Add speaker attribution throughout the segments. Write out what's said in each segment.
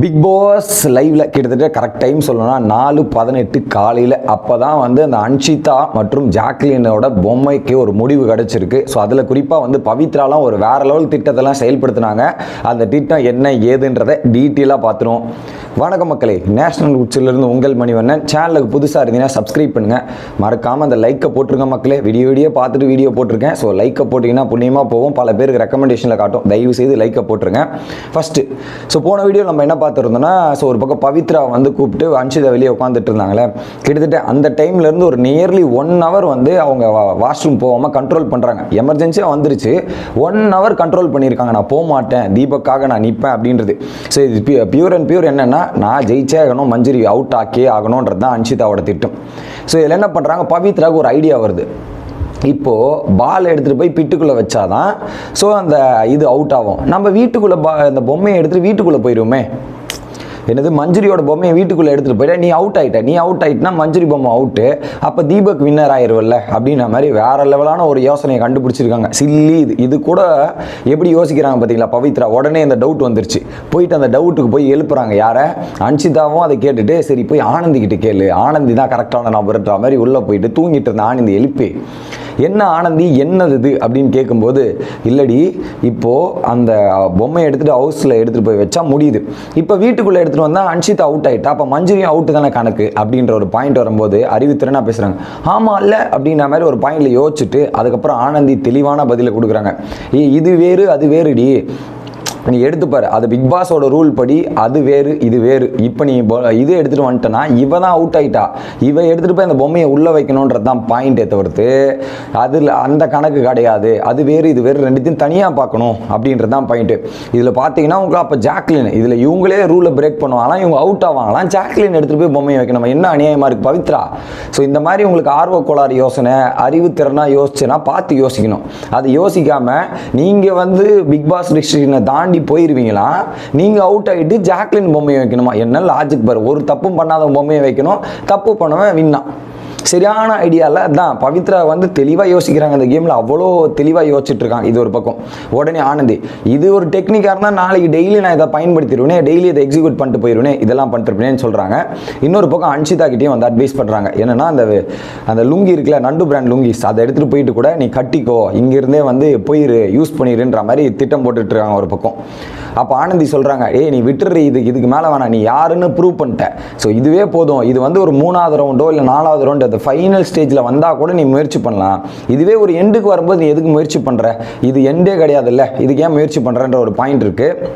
Speaker 1: Big pass லைவ்ல கிட்டத்தட்ட correct time சொல்லணும்னா நாலு பதினெட்டு காலையில் அப்போ தான் வந்து அந்த அன்ஷிதா மற்றும் ஜாக்லினோட பொம்மைக்கு ஒரு முடிவு கிடச்சிருக்கு. ஸோ அதில் குறிப்பாக வந்து பவித்ராலாம் ஒரு வேற லெவல் திட்டத்தெல்லாம் செயல்படுத்தினாங்க. அந்த திட்டம் என்ன ஏதுன்றதை டீட்டெயிலாக பார்த்துருவோம். வணக்கம் மக்களே நேஷனல் உச்சிலிருந்து உங்கள் மணிவண்ணன். சேனலுக்கு புதுசாக இருந்தீங்கன்னா சப்ஸ்கிரைப் பண்ணுங்கள் மறக்காமல் அந்த லைக்கை போட்டிருங்க மக்களே. வீடியோ வீடியோ பார்த்துட்டு வீடியோ போட்டிருக்கேன். ஸோ லைக்கை போட்டிங்கன்னா புண்ணியமாக போகும். பல பேருக்கு ரெக்கமெண்டேஷனில் காட்டும். தயவு செய்து லைக்கை போட்டிருங்க. ஃபஸ்ட்டு ஸோ போன வீடியோ நம்ம என்ன பார்த்துருந்தோம்னா ஸோ ஒரு பக்கம் பவித்ரா வந்து கூப்பிட்டு அன்ஷிதா வெளியே உட்காந்துட்டு இருந்தாங்களே கிட்டத்தட்ட அந்த டைம்ல இருந்து ஒரு நியர்லி ஒன் ஹவர் வந்து அவங்க வாஷ்ரூம் போகாமல் கண்ட்ரோல் பண்ணுறாங்க எமர்ஜென்சியாக வந்துருச்சு. ஒன் ஹவர் கண்ட்ரோல் பண்ணியிருக்காங்க. நான் போக மாட்டேன். தீபக்காக நான் நிற்பேன் அப்படின்றது. ஸோ இது பியூர் அண்ட் பியூர் என்னென்னா நான் ஜெயிச்சே ஆகணும் மஞ்சரி அவுட் ஆக்கே ஆகணுன்றது தான் அன்ஷிதாவோட திட்டம். ஸோ இதில் என்ன பண்ணுறாங்க பவித்ராவுக்கு ஒரு ஐடியா வருது. இப்போது பால் எடுத்துகிட்டு போய் பிட்டுக்குள்ளே வச்சாதான் ஸோ அந்த இது அவுட் ஆகும். நம்ம வீட்டுக்குள்ளே பா அந்த பொம்மையை எடுத்துகிட்டு வீட்டுக்குள்ளே போயிடுவோமே என்னது மஞ்சுரியோட பொம்மையை வீட்டுக்குள்ளே எடுத்துகிட்டு போயிட்டா நீ அவுட் ஆகிட்ட நீ அவுட் ஆகிட்டுனா மஞ்சுரி பொம்மை அவுட்டு அப்போ தீபக் வின்னர் ஆயிருவல்ல அப்படின்ற மாதிரி வேற லெவலான ஒரு யோசனையை கண்டுபிடிச்சிருக்காங்க. சில்லி இது. இது கூட எப்படி யோசிக்கிறாங்க பார்த்தீங்களா பவித்ரா? உடனே இந்த டவுட் வந்துருச்சு. போயிட்டு அந்த டவுட்டுக்கு போய் எழுப்புறாங்க யாரை? அன்ஷிதாவும் அதை கேட்டுட்டு சரி போய் ஆனந்திக்கிட்ட கேளு. ஆனந்தி தான் கரெக்டான நபர்ன்ற மாதிரி உள்ளே போயிட்டு தூங்கிட்டு இருந்த ஆனந்தி எழுப்பி என்ன ஆனந்தி என்னது இது? அப்படின்னு கேட்கும்போது இல்லடி இப்போது அந்த பொம்மையை எடுத்துகிட்டு ஹவுஸில் எடுத்துகிட்டு போய் வச்சா முடியுது. இப்போ வீட்டுக்குள்ளே எடுத்துகிட்டு வந்தால் அன்ஷித் அவுட் ஆகிட்டா அப்போ மஞ்சுரியும் அவுட்டு தானே கணக்கு? அப்படின்ற ஒரு பாயிண்ட் வரும்போது அறிவுத்திறனாக பேசுகிறாங்க ஆமாம் இல்லை அப்படின்ற மாதிரி ஒரு பாயிண்டில் யோசிச்சுட்டு அதுக்கப்புறம் ஆனந்தி தெளிவான பதிலை கொடுக்குறாங்க. ஏ இது வேறு அது வேறுடி. நீ எடுத்துப்பாரு அது பிக் பாஸோட ரூல் படி அது வேறு இது வேறு. இப்போ நீ இது எடுத்துகிட்டு வந்துட்டனா இவ தான் அவுட் ஆயிட்டா. இவ எடுத்துகிட்டு போய் அந்த பொம்மையை உள்ளே வைக்கணுன்றது தான் பாயிண்டே தவிர்த்து அதில் அந்த கணக்கு கிடையாது. அது வேறு இது வேறு ரெண்டுத்தையும் தனியாக பார்க்கணும் அப்படின்றது தான் பாயிண்ட்டு இதில் பார்த்தீங்கன்னா உங்களுக்கு அப்போ ஜாக்லின் இதில் இவங்களே ரூலை பிரேக் பண்ணுவாங்களாம் இவங்க அவுட் ஆவாங்களாம் ஜாக்லின் எடுத்துகிட்டு போய் பொம்மையை வைக்கணும். என்ன அநியாயமாக இருக்குது பவித்ரா. ஸோ இந்த மாதிரி உங்களுக்கு ஆர்வ கோளாறு யோசனை அறிவுத்திறனாக யோசிச்சுன்னா பார்த்து யோசிக்கணும். அது யோசிக்காமல் நீங்கள் வந்து பிக் பாஸ் டிஸ்ட்ரிக்ஷனை தாண்டி போயிருவீங்களா? நீங்கள் அவுட் ஆகிட்டு ஜாக்லின் பொம்மையை வைக்கணுமா? என்ன லாஜிக் பாரு. ஒரு தப்பும் பண்ணாத பொம்மையை வைக்கணும். தப்பு பண்ணவன் வின்னா சரியான ஐடியாவில் தான் பவித்ரா வந்து தெளிவாக யோசிக்கிறாங்க அந்த கேமில் அவ்வளோ தெளிவாக யோசிச்சுட்டு இருக்காங்க இது ஒரு பக்கம். உடனே ஆனந்தி இது ஒரு டெக்னிக்காக இருந்தால் நாளைக்கு டெய்லி நான் இதை பயன்படுத்திடுவேனே டெய்லி இதை எக்ஸிக்யூட் பண்ணிட்டு போயிடுவேன் இதெல்லாம் பண்ணிட்டுருப்பேன்னு சொல்கிறாங்க இன்னொரு பக்கம் அன்ஷிதா கிட்டேயும் வந்து அட்வைஸ் பண்ணுறாங்க என்னன்னா அந்த அந்த லுங்கி இருக்குல்ல நண்டு பிராண்ட் லுங்கிஸ் அதை எடுத்துகிட்டு போயிட்டு கூட நீ கட்டிக்கோ இங்கேருந்தே வந்து போயிரு யூஸ் பண்ணிடுன்ற மாதிரி திட்டம் போட்டுட்டு இருக்காங்க ஒரு பக்கம். அப்போ ஆனந்தி சொல்கிறாங்க ஏய் நீ விட்டுரு இது இதுக்கு மேலே வேணாம். நீ யாருன்னு ப்ரூவ் பண்ணிட்ட. ஸோ இதுவே போதும். இது வந்து ஒரு மூணாவது ரவுண்டோ இல்லை நாலாவது ரவுண்டு அந்த ஃபைனல் ஸ்டேஜில் வந்தால் கூட நீ முயற்சி பண்ணலாம். இதுவே ஒரு எண்டுக்கு வரும்போது நீ எதுக்கு முயற்சி பண்ணுற இது எண்டே கிடையாதுல்ல. இதுக்கு ஏன் முயற்சி பண்ணுறன்ற ஒரு பாயிண்ட் இருக்குது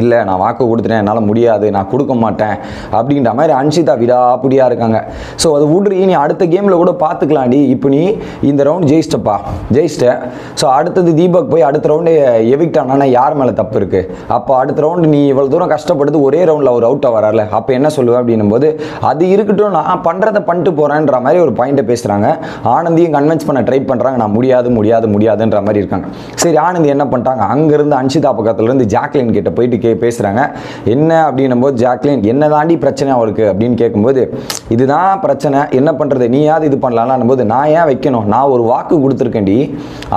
Speaker 1: இல்லை நான் வாக்கு கொடுத்துட்டேன் என்னால் முடியாது நான் கொடுக்க மாட்டேன் அப்படின்ற மாதிரி அன்ஷிதா விடாப்பிடியாக இருக்காங்க. ஸோ அது விட்றி நீ அடுத்த கேமில் கூட பார்த்துக்கலாம்டி. இப்போ நீ இந்த ரவுண்ட் ஜெயிச்சிட்டப்பா ஜெயிச்சிட்ட. ஸோ அடுத்தது தீபக் போய் அடுத்த ரவுண்டு எவிக்ட் யார் மேலே தப்பு இருக்குது அப்போ அடுத்த ரவுண்டு நீ இவ்வளோ தூரம் கஷ்டப்படுது ஒரே ரவுண்டில் ஒரு அவுட்டாக வரல அப்போ என்ன சொல்லுவேன் அப்படின்னும் போது அது இருக்கட்டும் நான் பண்ணுறதை பண்ணிட்டு போகிறேன்ற மாதிரி ஒரு பாயிண்ட்டை பேசுகிறாங்க ஆனந்தியும் கன்வின்ஸ் பண்ண ட்ரை பண்ணுறாங்க நான் முடியாது முடியாது முடியாதுன்ற மாதிரி இருக்காங்க. சரி ஆனந்தி என்ன பண்ணிட்டாங்க? அங்கேருந்து அன்ஷிதா பக்கத்துலேருந்து ஜாக்லின் கிட்ட போயிட்டு கே பேசுகிறாங்க என்ன அப்படின்னும் போது ஜாக்லின் என்ன தாண்டி பிரச்சனை அவளுக்கு? அப்படின்னு கேட்கும்போது இதுதான் பிரச்சனை. என்ன பண்ணுறது நீயாவது இது பண்ணலாம்னு போது நான் ஏன் வைக்கணும்? நான் ஒரு வாக்கு கொடுத்துருக்கேன்டி.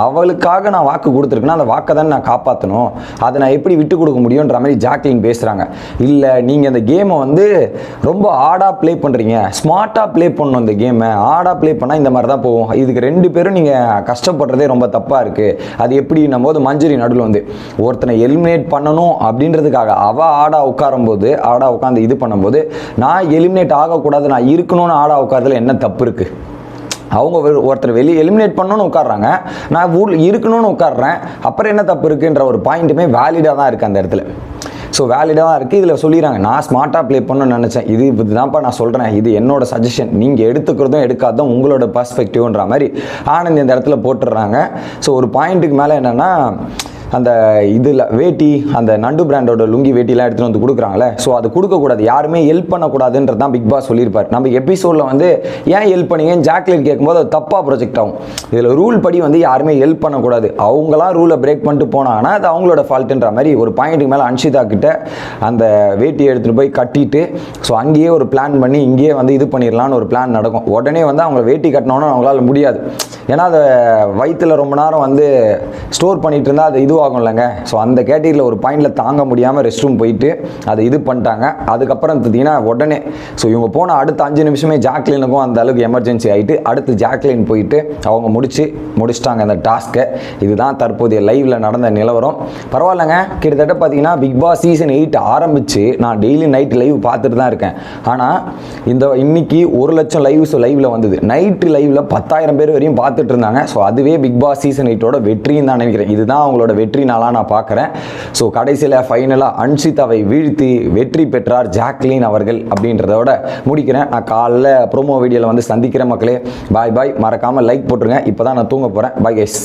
Speaker 1: அவளுக்காக நான் வாக்கு கொடுத்துருக்கேன்னா அந்த வாக்கை தானே நான் காப்பாற்றணும் அதை நான் எப்படி விட்டு கொடுக்க முடியுன்ற மாதிரி ஜாக்லின் பேசுகிறாங்க இல்லை நீங்கள் அந்த கேமை வந்து ரொம்ப ஆடாக ப்ளே பண்ணுறீங்க ஸ்மார்ட்டாக ப்ளே பண்ணணும் இந்த கேமை ஆடாக ப்ளே பண்ணால் இந்த மாதிரி தான் போகும். இதுக்கு ரெண்டு பேரும் நீங்கள் கஷ்டப்படுறதே ரொம்ப தப்பாக இருக்குது அது எப்படின்னும் போது மஞ்சரி நடுவில் வந்து ஒருத்தனை எலிமினேட் பண்ணணும் அப்படின்றதுக்காக அவள் ஆடாக உட்காரும்போது ஆடா உட்காந்து இது பண்ணும்போது நான் எலிமினேட் ஆகக்கூடாது நான் இருக்கணும்னு ஆடாக உட்காரதுல என்ன தப்பு இருக்குது அவங்க ஒரு- ஒருத்தர் வெளியே எலிமினேட் பண்ணணும்னு உட்காடுறாங்க நான் ஊரில் இருக்கணும்னு உட்காடுறேன் அப்புறம் என்ன தப்பு இருக்குன்ற ஒரு பாயிண்ட்டுமே வேலிடாக தான் இருக்குது அந்த இடத்துல. ஸோ வேலிடாக தான் இருக்குது இதில் சொல்லிடுறாங்க. நான் ஸ்மார்ட்டாக ப்ளே பண்ணணும்னு நினச்சேன். இது இதுதான்ப்பா நான் சொல்கிறேன் இது என்னோட சஜஷன் நீங்கள் எடுத்துக்கிறதும் எடுக்காததும் உங்களோட பர்ஸ்பெக்டிவ்ன்ற மாதிரி ஆனந்த் இந்த இடத்துல போட்டுடுறாங்க. ஸோ ஒரு பாயிண்ட்டுக்கு மேலே என்னென்னா அந்த இதில் வேட்டி அந்த நண்டு பிராண்டோட லுங்கி வேட்டிலாம் எடுத்துகிட்டு வந்து கொடுக்குறாங்களே ஸோ அது கொடுக்கக்கூடாது. யாருமே ஹெல்ப் பண்ணக்கூடாதுன்றது தான் பிக் பாஸ் சொல்லியிருப்பார். நம்ம எபிசோடில் வந்து ஏன் ஹெல்ப் பண்ணீங்கன்னு ஜாக்லின் கேட்கும்போது அது தப்பாக ப்ரொஜெக்ட் ஆகும். இதில் ரூல் படி வந்து யாருமே ஹெல்ப் பண்ணக்கூடாது. அவங்களாம் ரூலை பிரேக் பண்ணிட்டு போனாங்கன்னா அது அவங்களோட ஃபால்ட்டுன்ற மாதிரி ஒரு பாயிண்ட்டுக்கு மேலே அன்ஷிதா கிட்ட அந்த வேட்டியை எடுத்துகிட்டு போய் கட்டிட்டு ஸோ அங்கேயே ஒரு பிளான் பண்ணி இங்கேயே வந்து இது பண்ணிடலான்னு ஒரு பிளான் நடக்கும். உடனே வந்து அவங்க வேட்டி கட்டினோன்னு அவங்களால முடியாது. ஏன்னா அதை வயிற்றுல ரொம்ப நேரம் வந்து ஸ்டோர் பண்ணிட்டு இருந்தால் அது இது உருவாகும் இல்லைங்க ஸோ அந்த கேட்டீரியில் ஒரு பாயிண்டில் தாங்க முடியாமல் ரெஸ்ட் ரூம் போயிட்டு அதை இது பண்ணிட்டாங்க. அதுக்கப்புறம் பார்த்தீங்கன்னா உடனே ஸோ இவங்க போன அடுத்த அஞ்சு நிமிஷமே ஜாக்லினுக்கும் அந்த அளவுக்கு எமர்ஜென்சி ஆகிட்டு அடுத்து ஜாக்லின் போயிட்டு அவங்க முடிச்சு முடிச்சிட்டாங்க அந்த டாஸ்க்கை இதுதான் தற்போதைய லைவில் நடந்த நிலவரம். பரவாயில்லைங்க. கிட்டத்தட்ட பார்த்தீங்கன்னா பிக் பாஸ் சீசன் எயிட் ஆரம்பித்து நான் டெய்லி நைட் லைவ் பார்த்துட்டு தான் இருக்கேன். ஆனால் இந்த இன்னைக்கு ஒரு லட்சம் லைவ்ஸ் லைவில் வந்தது. நைட்டு லைவில் பத்தாயிரம் பேர் வரையும் பார்த்துட்டு இருந்தாங்க. ஸோ அதுவே பிக் பாஸ் சீசன் எயிட்டோட வெற்றின்னு தான் நினைக்கிறேன். இதுதான் அவங்களோட வெற்றி. வெற்றி நாளாக நான் பார்க்குறேன் ஸோ கடைசியில் ஃபைனலாக அன்ஷிதாவை வீழ்த்தி வெற்றி பெற்றார் ஜாக்லின் அவர்கள் அப்படின்றதோட முடிக்கிறேன். நான் காலைல ப்ரோமோ வீடியோவில் வந்து சந்திக்கிற மக்களே. பாய் பாய் மறக்காமல் லைக் போட்டுருங்க. இப்போ தான் நான் தூங்க போகிறேன் பாய் கைஸ்